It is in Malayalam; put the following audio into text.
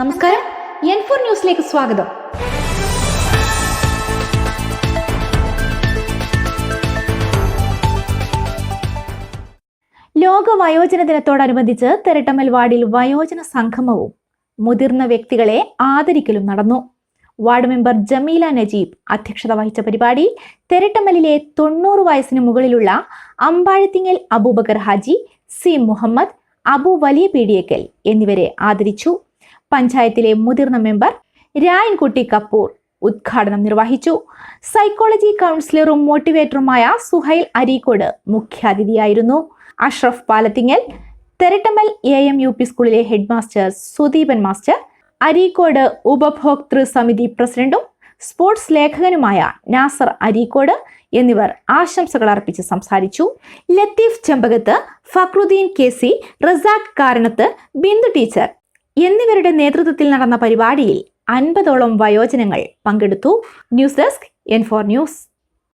നമസ്കാരം. എൻ ഫോർ ന്യൂസിലേക്ക് സ്വാഗതം. ലോക വയോജന ദിനത്തോടനുബന്ധിച്ച് തെരട്ടമ്മൽ വാർഡിൽ വയോജന സംഗമവും മുതിർന്ന വ്യക്തികളെ ആദരിക്കലും നടന്നു. വാർഡ് മെമ്പർ ജമീല നജീബ് അധ്യക്ഷത വഹിച്ച പരിപാടി തെരട്ടമ്മലിലെ തൊണ്ണൂറ് വയസ്സിന് മുകളിലുള്ള അമ്പാഴത്തിങ്ങൽ അബൂബക്കർ ഹാജി സി മുഹമ്മദ് അബു വലിയ പീഡിയക്കൽ എന്നിവരെ ആദരിച്ചു. പഞ്ചായത്തിലെ മുതിർന്ന മെമ്പർ രായൻകുട്ടി കപൂർ ഉദ്ഘാടനം നിർവഹിച്ചു. സൈക്കോളജി കൗൺസിലറും മോട്ടിവേറ്ററുമായ Suhail Areekode മുഖ്യാതിഥിയായിരുന്നു. Ashraf Palathingal Therattammal A M U P സ്കൂളിലെ head master Sudeepan master Areekode ഉപഭോക്തൃ സമിതി പ്രസിഡന്റും സ്പോർട്സ് ലേഖകനുമായ നാസർ അരീക്കോട് എന്നിവർ ആശംസകൾ അർപ്പിച്ച് സംസാരിച്ചു. Latheef Chembakath Fakhruddin K C Razak Karanath Bindu teacher എന്നിവരുടെ നേതൃത്വത്തിൽ നടന്ന പരിപാടിയിൽ അൻപതോളം വയോജനങ്ങൾ പങ്കെടുത്തു. News desk N four news.